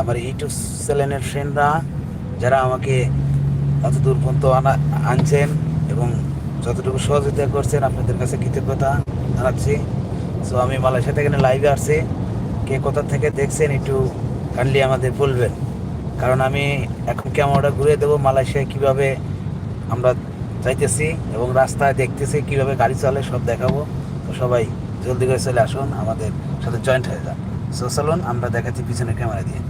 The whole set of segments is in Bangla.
আমার ইউটিউব চ্যানেলের ফ্রেন্ডরা যারা আমাকে এত দূর পর্যন্ত আনা, আনছেন এবং যতটুকু সহযোগিতা করছেন, আপনাদের কাছে কৃতজ্ঞতা জানাচ্ছি। সো আমি মালয়েশিয়া থেকে লাইভে আসছি। কে কোথা থেকে দেখছেন, একটু কাইন্ডলি আমাদের বলবেন। কারণ আমি এখন ক্যামেরাটা ঘুরে দেবো, মালয়েশিয়ায় কীভাবে আমরা যাইতেছি এবং রাস্তায় দেখতেছি, কীভাবে গাড়ি চলে, সব দেখাবো। তো সবাই জলদি করে চলে আসুন, আমাদের সাথে জয়েন্ট হয়ে যান। সো চলুন আমরা দেখাচ্ছি পিছনের ক্যামেরা দিয়ে.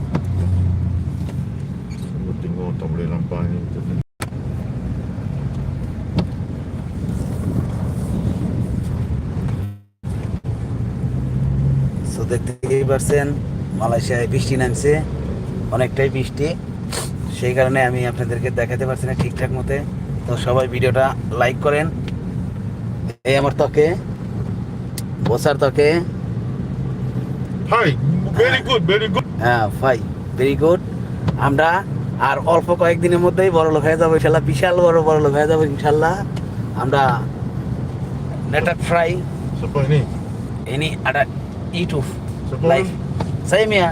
সো দেখতেই পারছেন, মালয়েশিয়ায় বৃষ্টি নামছে, অনেকটাই বৃষ্টি। সেই কারণে আমি আপনাদেরকে দেখাতে পারছি না ঠিকঠাক মতে। তো সবাই ভিডিওটা লাইক করেন। এই আমার ত্বকে, বসার ত্বকে Hai, very good, very good. হ্যাঁ ভাই ভেরি গুড আমরা আর অল্প কয়েকদিনের মধ্যেই বড় লোক হয়ে যাব ইনশাল্লাহ বিশাল বড় বড় লোক হয়ে যাব ইনশাল্লাহ আমরা নেটওয়ার্ক ফ্রাই live. Saya Mia.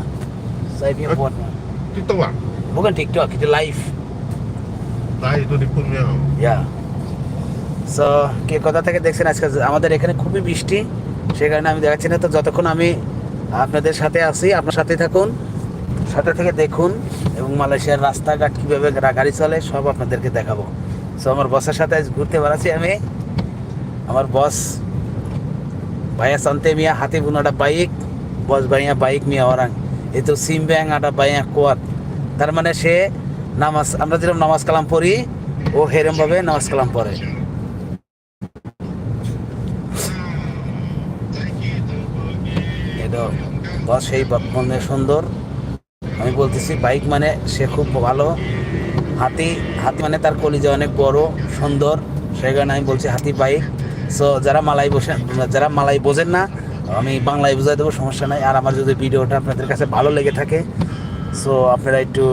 Saya Mia Eh? buat. TikTok ah? Bukan TikTok, kita live. Tahi tu di pun. Ya. So কে কোথা থেকে দেখছেন আজকে আমাদের এখানে খুবই বৃষ্টি সেই কারণে আমি দেখাচ্ছি না তো যতক্ষণ আমি আপনাদের সাথে আছি, আপনার সাথে থাকুন, সাথে থেকে দেখুন এবং মালয়েশিয়ার রাস্তাঘাট কীভাবে গাড়ি চলে, সব আপনাদেরকে দেখাবো। সো আমার বসের সাথে আজ ঘুরতে বেড়াচ্ছি আমি। আমার বস ভাইয়া সন্তে মিয়া হাতে বুনাটা বাইক বস ভাইয়া বাইক মিয়া ওরাং। এই তো সিম ব্যাং আটা বাইয়া কোয়াত। তার মানে সে নামাজ, আমরা যেরকম নামাজ কালাম পড়ি, ও হেরম ভাবে নামাজ কালাম পড়ে। বস সেই মানে সুন্দর। আমি বলতেছি বাইক মানে সে খুব ভালো। হাতি হাতি মানে তার কলিজা অনেক বড়, সুন্দর। সেই কারণে আমি বলছি, হাতি বাইক সো যারা মালাই বসেন যারা মালাই বোঝেন না, আমি বাংলায় বোঝাই দেবো, সমস্যা নাই। আর আমার যদি ভিডিওটা আপনাদের কাছে ভালো লেগে থাকে সো আপনারা একটু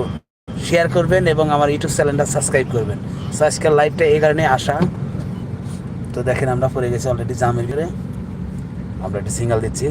শেয়ার করবেন এবং আমার ইউটিউব চ্যানেলটা সাবস্ক্রাইব করবেন। সো আজকের লাইভটা এই কারণে আসা। তো দেখেন, আমরা পড়ে গেছি অলরেডি জামের ভিতরে আমরা একটা সিঙ্গেল দিচ্ছি।